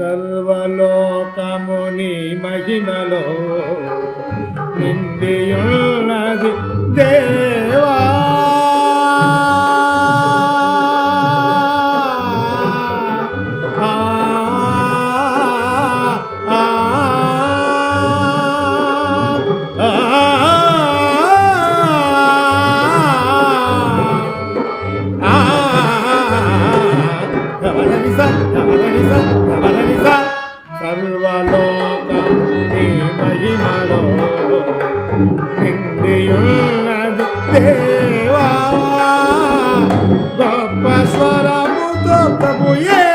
సర్వలోకముని మహిమలో నిండియున్నది దే నిండియున్నది దేవా గొప్ప స్వరముతో ప్రభు యేసునామములో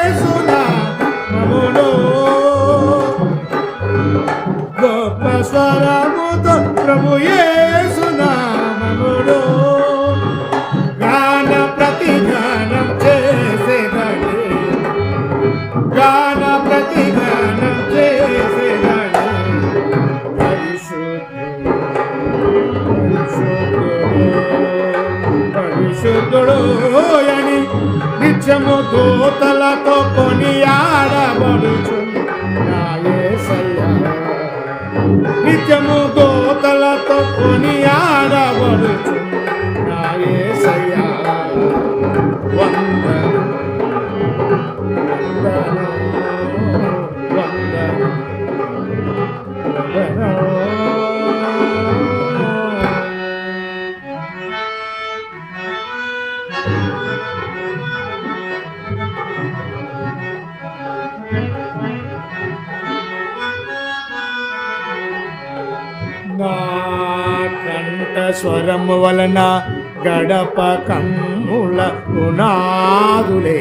నిత్యము దూతలతో కొని ఆడబడుచు నిత్యము దూతలతో కొని ఆడబడుచు నాయసయ్యా వందనం వందనం నా కంఠ స్వరము వలన గడప కమ్ముల పునాదులే.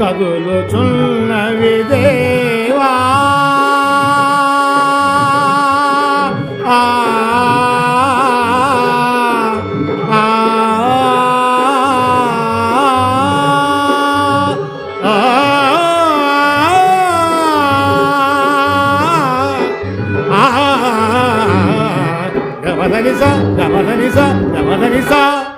కదులుచున్నవి దేవా 山田にさ山田にさ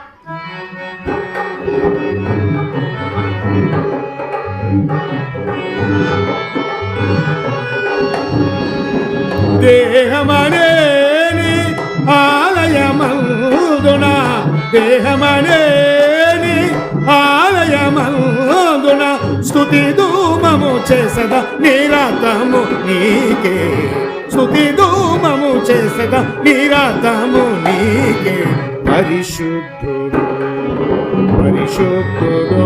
చేసదా నిరాతము నీకే. స్తుతి ధూమము చేసదా నిరాతము నీకే. పరిశుద్ధుడు పరిశుద్ధుడు.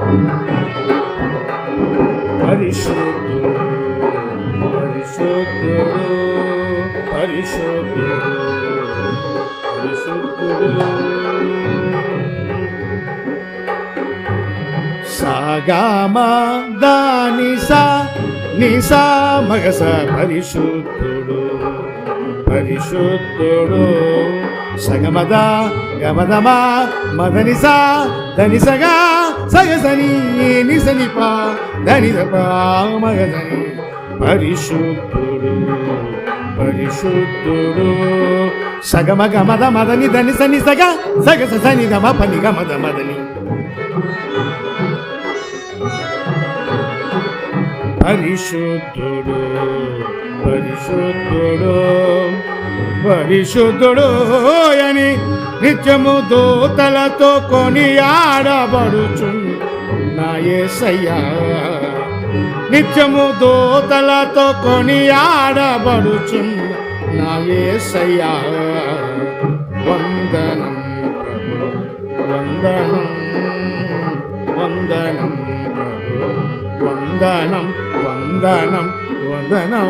thank you పరిశుద్ధుడు పరిశుద్ధుడు సాగామ దానిసా నిసా మగస పరిశుద్ధుడు పరిశుద్ధుడు. సగమద గమదమా మదనిసా ధనిసగా సగసని నిసనిపా ధనిదపా మగదని పరిశుద్ధుడు. పరిశుద్ధుడు. సగమ మద మదని ధని సని సగ సగ సని గమ పని గమద మదని. పరిశుద్ధుడు పరిశుద్ధుడు పరిశుద్ధుడు అని నిత్యము దూతలతో కొని ఆడబడుచు నా యేసయ్యా నిత్యము దోతలతో కొనియాడబడుచున్న నా యేసయ్యా వందనం వందనం వందనం వందనం వందనం వందనం.